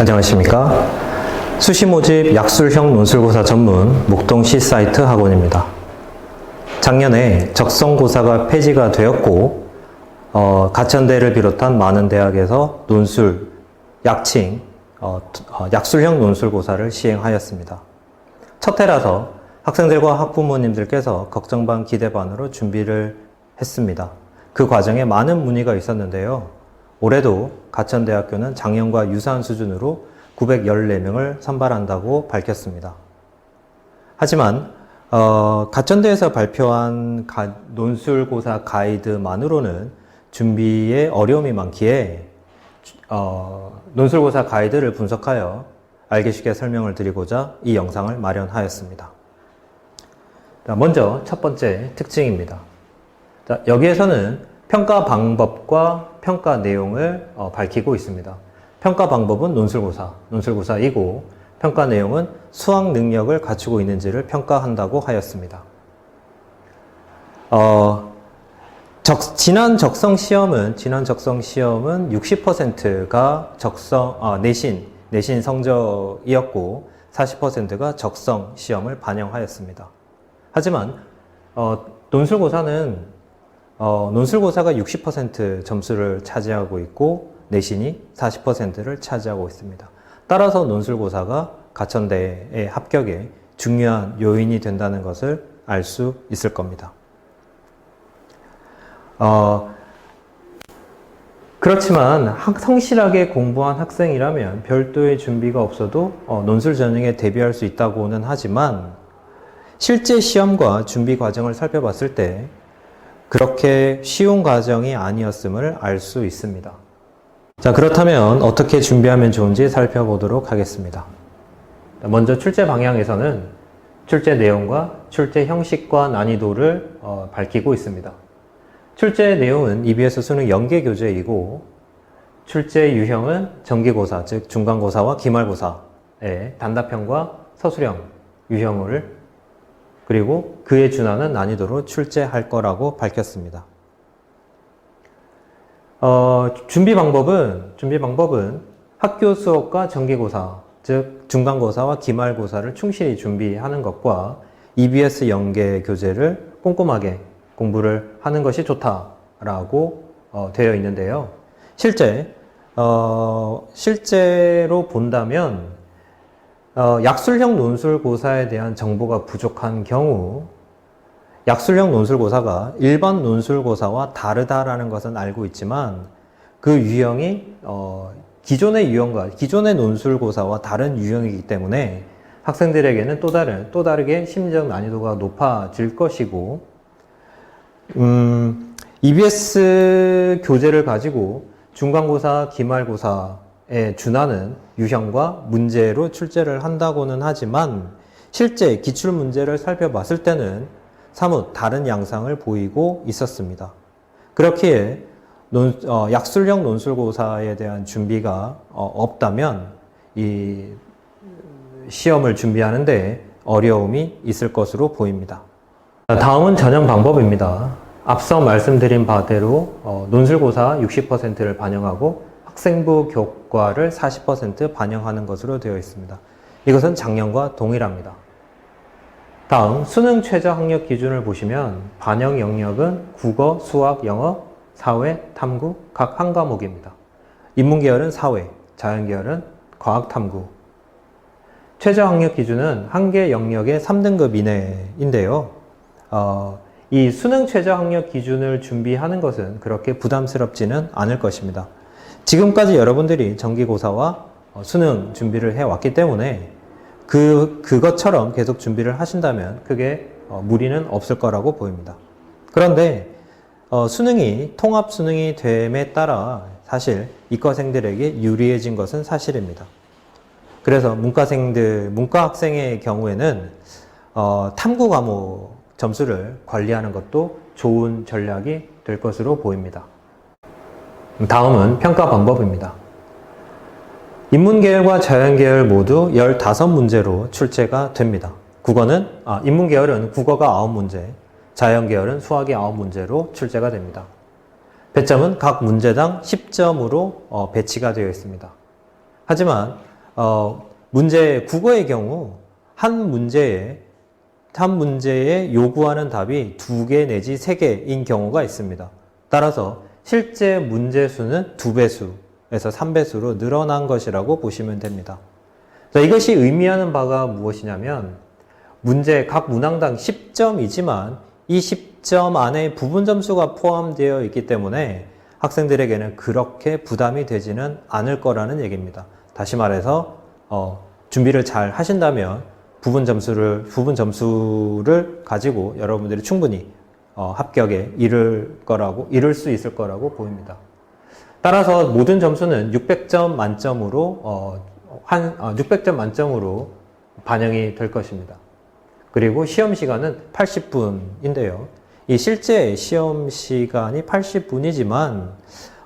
안녕하십니까. 수시 모집 약술형 논술고사 전문 목동시 사이트 학원입니다. 작년에 적성고사가 폐지가 되었고, 어, 가천대를 비롯한 많은 대학에서 논술, 약칭, 어, 어, 약술형 논술고사를 시행하였습니다. 첫 해라서 학생들과 학부모님들께서 걱정 반 기대 반으로 준비를 했습니다. 그 과정에 많은 문의가 있었는데요. 올해도 가천대학교는 작년과 유사한 수준으로 914명을 선발한다고 밝혔습니다. 하지만 어, 가천대에서 발표한 가- 논술고사 가이드만으로는 준비에 어려움이 많기에 어, 논술고사 가이드를 분석하여 알기 쉽게 설명을 드리고자 이 영상을 마련하였습니다. 자, 먼저 첫 번째 특징입니다. 자, 여기에서는 평가 방법과 평가 내용을 어, 밝히고 있습니다. 평가 방법은 논술고사, 논술고사이고 평가 내용은 수학 능력을 갖추고 있는지를 평가한다고 하였습니다. 어, 적- 지난 적성 시험은 지난 적성 시험은 60%가 적성 아, 내신 내신 성적이었고 40%가 적성 시험을 반영하였습니다. 하지만 어, 논술고사는 어, 논술고사가 60% 점수를 차지하고 있고 내신이 40%를 차지하고 있습니다. 따라서 논술고사가 가천대의 합격에 중요한 요인이 된다는 것을 알 수 있을 겁니다. 어, 그렇지만 학- 성실하게 공부한 학생이라면 별도의 준비가 없어도 어, 논술 전형에 대비할 수 있다고는 하지만 실제 시험과 준비 과정을 살펴봤을 때 그렇게 쉬운 과정이 아니었음을 알 수 있습니다. 자, 그렇다면 어떻게 준비하면 좋은지 살펴보도록 하겠습니다. 먼저 출제 방향에서는 출제 내용과 출제 형식과 난이도를 어, 밝히고 있습니다. 출제 내용은 EBS 수능 연계 교재이고 출제 유형은 정기고사, 즉 중간고사와 기말고사의 단답형과 서술형 유형을 그리고 그에 준하는 난이도로 출제할 거라고 밝혔습니다. 어, 준비 방법은 준비 방법은 학교 수업과 정기고사, 즉 중간고사와 기말고사를 충실히 준비하는 것과 EBS 연계 교재를 꼼꼼하게 공부를 하는 것이 좋다라고 어, 되어 있는데요. 실제 어, 실제로 본다면 어, 약술형 논술고사에 대한 정보가 부족한 경우 약술형 논술고사가 일반 논술고사와 다르다라는 것은 알고 있지만 그 유형이 어, 기존의 유형과 기존의 논술고사와 다른 유형이기 때문에 학생들에게는 또 다른 또 다르게 심리적 난이도가 높아질 것이고 음, EBS 교재를 가지고 중간고사, 기말고사에 준하는 유형과 문제로 출제를 한다고는 하지만 실제 기출 문제를 살펴봤을 때는 사뭇 다른 양상을 보이고 있었습니다. 그렇기에 논, 어, 약술형 논술고사에 대한 준비가 어, 없다면 이 시험을 준비하는데 어려움이 있을 것으로 보입니다. 자, 다음은 전형 방법입니다. 앞서 말씀드린 바대로 어, 논술고사 60%를 반영하고 학생부 교과를 40% 반영하는 것으로 되어 있습니다. 이것은 작년과 동일합니다. 다음 수능 최저 학력 기준을 보시면 반영 영역은 국어, 수학, 영어, 사회, 탐구 각 한 과목입니다. 인문계열은 사회, 자연계열은 과학, 탐구. 최저 학력 기준은 한 개 영역의 3등급 이내인데요. 어, 이 수능 최저 학력 기준을 준비하는 것은 그렇게 부담스럽지는 않을 것입니다. 지금까지 여러분들이 정기고사와 어, 수능 준비를 해왔기 때문에 그, 그것처럼 계속 준비를 하신다면 크게 어, 무리는 없을 거라고 보입니다. 그런데 어, 수능이 통합 수능이 됨에 따라 사실 이과생들에게 유리해진 것은 사실입니다. 그래서 문과생들, 문과 학생의 경우에는 어, 탐구 과목 점수를 관리하는 것도 좋은 전략이 될 것으로 보입니다. 다음은 평가 방법입니다. 인문계열과 자연계열 모두 15문제로 출제가 됩니다. 국어는, 아, 인문계열은 국어가 9문제, 자연계열은 수학이 9문제로 출제가 됩니다. 배점은 각 문제당 10점으로 어, 배치가 되어 있습니다. 하지만 어, 문제 국어의 경우 한 문제에 한 문제에 요구하는 답이 두 개 내지 세 개인 경우가 있습니다. 따라서 실제 문제 수는 두 배수에서 3배수로 늘어난 것이라고 보시면 됩니다. 자, 이것이 의미하는 바가 무엇이냐면 문제 각 문항당 10점이지만 이 10점 안에 부분 점수가 포함되어 있기 때문에 학생들에게는 그렇게 부담이 되지는 않을 거라는 얘기입니다. 다시 말해서 어, 준비를 잘 하신다면 부분 점수를 부분 점수를 가지고 여러분들이 충분히 어, 합격에 이를 거라고 이룰 수 있을 거라고 보입니다. 따라서 모든 점수는 600점 만점으로 어, 한 600점 만점으로 반영이 될 것입니다. 그리고 시험 시간은 80분인데요. 이 실제 시험 시간이 80분이지만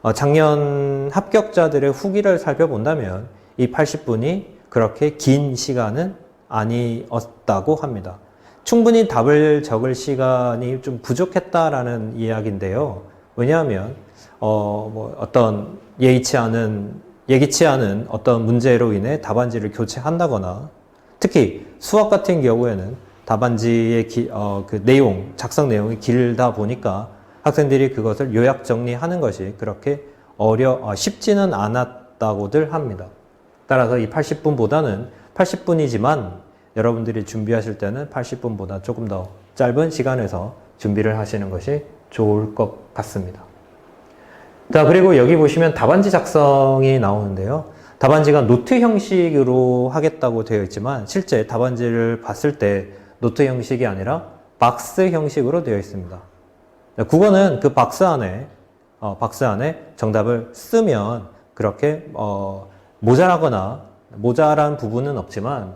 어, 작년 합격자들의 후기를 살펴본다면 이 80분이 그렇게 긴 시간은 아니었다고 합니다. 충분히 답을 적을 시간이 좀 부족했다라는 이야기인데요. 왜냐하면 어, 뭐 어떤 예의치 않은 예기치 않은 어떤 문제로 인해 답안지를 교체한다거나 특히 수학 같은 경우에는 답안지의 기, 어, 그 내용, 작성 내용이 길다 보니까 학생들이 그것을 요약 정리하는 것이 그렇게 어려, 어, 쉽지는 않았다고들 합니다. 따라서 이 80분보다는 80분이지만 여러분들이 준비하실 때는 80분보다 조금 더 짧은 시간에서 준비를 하시는 것이 좋을 것 같습니다. 자, 그리고 여기 보시면 답안지 작성이 나오는데요. 답안지가 노트 형식으로 하겠다고 되어 있지만 실제 답안지를 봤을 때 노트 형식이 아니라 박스 형식으로 되어 있습니다. 국어는 그 박스 안에 어, 박스 안에 정답을 쓰면 그렇게 어, 모자라거나 모자란 부분은 없지만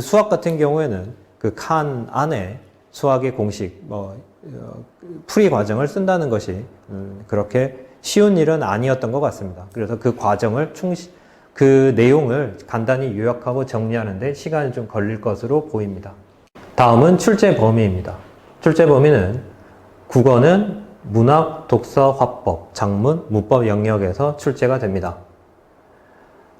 수학 같은 경우에는 그 칸 안에 수학의 공식 뭐 어, 풀이 과정을 쓴다는 것이 음, 그렇게 쉬운 일은 아니었던 것 같습니다. 그래서 그 과정을 충실 그 내용을 간단히 요약하고 정리하는데 시간이 좀 걸릴 것으로 보입니다. 다음은 출제 범위입니다. 출제 범위는 국어는 문학, 독서, 화법, 작문, 문법 영역에서 출제가 됩니다.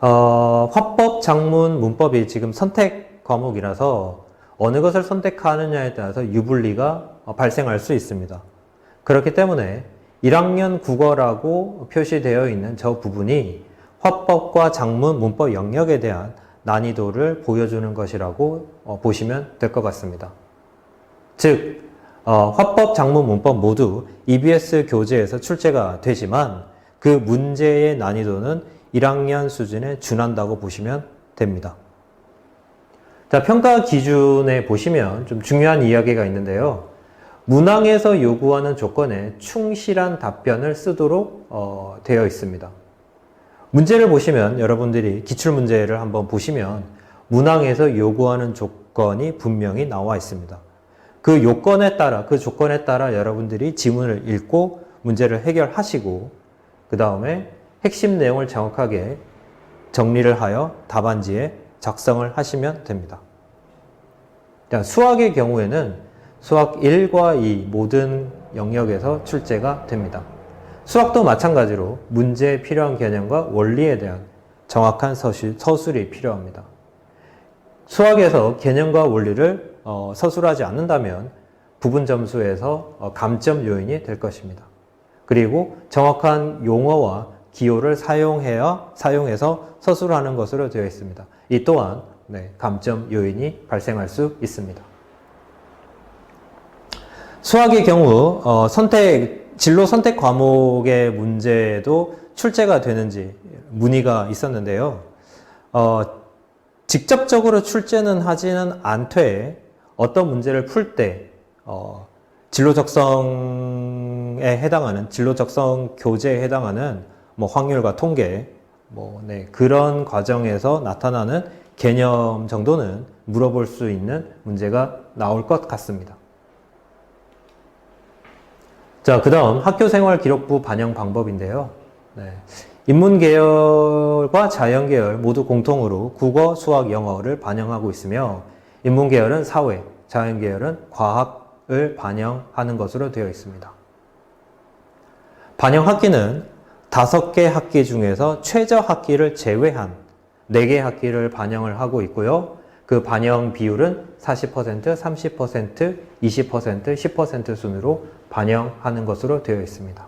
어, 화법, 작문, 문법이 지금 선택 과목이라서 어느 것을 선택하느냐에 따라서 유불리가 발생할 수 있습니다. 그렇기 때문에 1학년 국어라고 표시되어 있는 저 부분이 화법과 작문, 문법 영역에 대한 난이도를 보여주는 것이라고 어, 보시면 될 것 같습니다. 즉, 어, 화법, 작문, 문법 모두 EBS 교재에서 출제가 되지만 그 문제의 난이도는 1학년 수준에 준한다고 보시면 됩니다. 자, 평가 기준에 보시면 좀 중요한 이야기가 있는데요. 문항에서 요구하는 조건에 충실한 답변을 쓰도록 어, 되어 있습니다. 문제를 보시면 여러분들이 기출 문제를 한번 보시면 문항에서 요구하는 조건이 분명히 나와 있습니다. 그 요건에 따라 그 조건에 따라 여러분들이 지문을 읽고 문제를 해결하시고 그 다음에 핵심 내용을 정확하게 정리를 하여 답안지에 작성을 하시면 됩니다. 수학의 경우에는 수학 1과 2 모든 영역에서 출제가 됩니다. 수학도 마찬가지로 문제에 필요한 개념과 원리에 대한 정확한 서술, 서술이 필요합니다. 수학에서 개념과 원리를 어, 서술하지 않는다면 부분 점수에서 어, 감점 요인이 될 것입니다. 그리고 정확한 용어와 기호를 사용해야 사용해서 서술하는 것으로 되어 있습니다. 이 또한 네, 감점 요인이 발생할 수 있습니다. 수학의 경우 어, 선택 진로 선택 과목의 문제도 출제가 되는지 문의가 있었는데요. 어, 직접적으로 출제는 하지는 않되 어떤 문제를 풀때 어, 진로 적성에 해당하는 진로 적성 교재에 해당하는 뭐 확률과 통계 뭐 네, 그런 과정에서 나타나는 개념 정도는 물어볼 수 있는 문제가 나올 것 같습니다. 자, 그 다음 학교생활 기록부 반영 방법인데요. 네. 인문계열과 자연계열 모두 공통으로 국어, 수학, 영어를 반영하고 있으며 인문계열은 사회, 자연계열은 과학을 반영하는 것으로 되어 있습니다. 반영 학기는 다섯 개 학기 중에서 최저 학기를 제외한 4개 학기를 반영을 하고 있고요. 그 반영 비율은 40%, 30%, 20%, 10% 순으로 반영하는 것으로 되어 있습니다.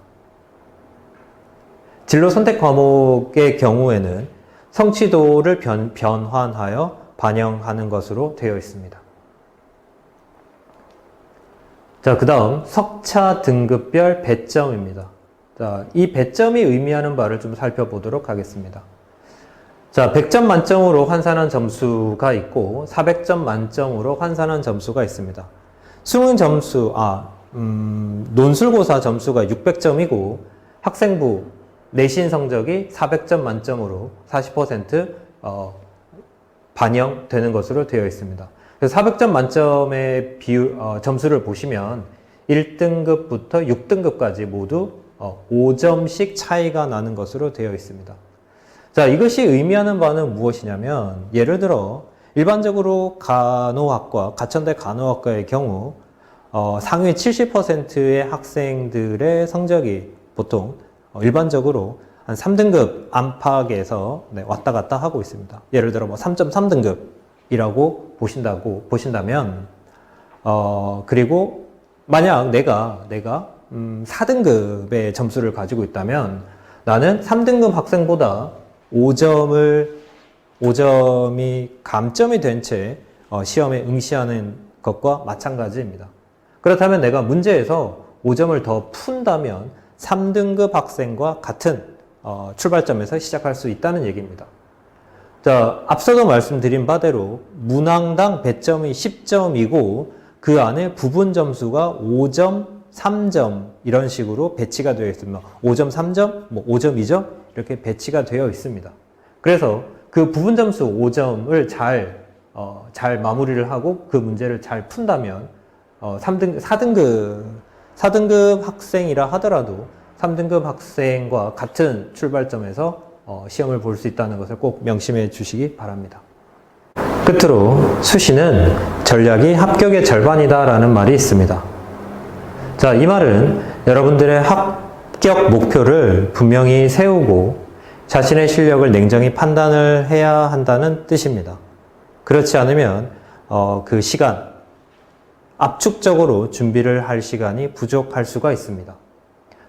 진로 선택 과목의 경우에는 성취도를 변, 변환하여 반영하는 것으로 되어 있습니다. 자, 그 다음 석차 등급별 배점입니다. 자, 이 배점이 의미하는 바를 좀 살펴보도록 하겠습니다. 자, 100점 만점으로 환산한 점수가 있고 400점 만점으로 환산한 점수가 있습니다. 수능 점수, 아, 음, 논술고사 점수가 600점이고 학생부 내신 성적이 400점 만점으로 40% 어, 반영되는 것으로 되어 있습니다. 그래서 400점 만점의 비율, 어, 점수를 보시면 1등급부터 6등급까지 모두 어, 5점씩 차이가 나는 것으로 되어 있습니다. 자, 이것이 의미하는 바는 무엇이냐면, 예를 들어, 일반적으로 간호학과, 가천대 간호학과의 경우, 어, 상위 70%의 학생들의 성적이 보통 어, 일반적으로 한 3등급 안팎에서 네, 왔다 갔다 하고 있습니다. 예를 들어 뭐 3.3등급이라고 보신다고 보신다면 어 그리고 만약 내가 내가 음 4등급의 점수를 가지고 있다면 나는 3등급 학생보다 5점을 5점이 감점이 된채 어, 시험에 응시하는 것과 마찬가지입니다. 그렇다면 내가 문제에서 5점을 더 푼다면 3등급 학생과 같은 어, 출발점에서 시작할 수 있다는 얘기입니다. 자, 앞서도 말씀드린 바대로 문항당 배점이 10점이고 그 안에 부분 점수가 5점, 3점 이런 식으로 배치가 되어 있습니다. 5점, 3점, 뭐 5점, 2점 이렇게 배치가 되어 있습니다. 그래서 그 부분 점수 5점을 잘, 어, 잘 마무리를 하고 그 문제를 잘 푼다면 어, 3등, 4등급, 4등급 학생이라 하더라도 3등급 학생과 같은 출발점에서 어, 시험을 볼 수 있다는 것을 꼭 명심해 주시기 바랍니다. 끝으로 수시는 전략이 합격의 절반이다 라는 말이 있습니다. 자, 이 말은 여러분들의 합격 목표를 분명히 세우고 자신의 실력을 냉정히 판단을 해야 한다는 뜻입니다. 그렇지 않으면 어, 그 시간, 압축적으로 준비를 할 시간이 부족할 수가 있습니다.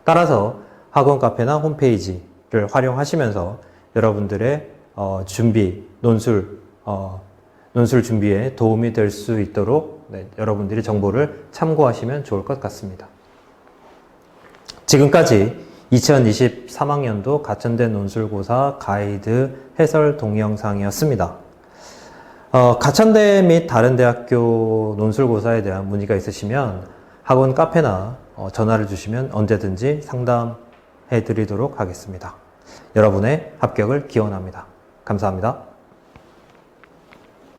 따라서 학원 카페나 홈페이지를 활용하시면서 여러분들의 어, 준비, 논술, 어, 논술 준비에 도움이 될 수 있도록 네, 여러분들이 정보를 참고하시면 좋을 것 같습니다. 지금까지 2023학년도 가천대 논술고사 가이드 해설 동영상이었습니다. 어, 가천대 및 다른 대학교 논술고사에 대한 문의가 있으시면 학원 카페나 어, 전화를 주시면 언제든지 상담해 드리도록 하겠습니다. 여러분의 합격을 기원합니다. 감사합니다.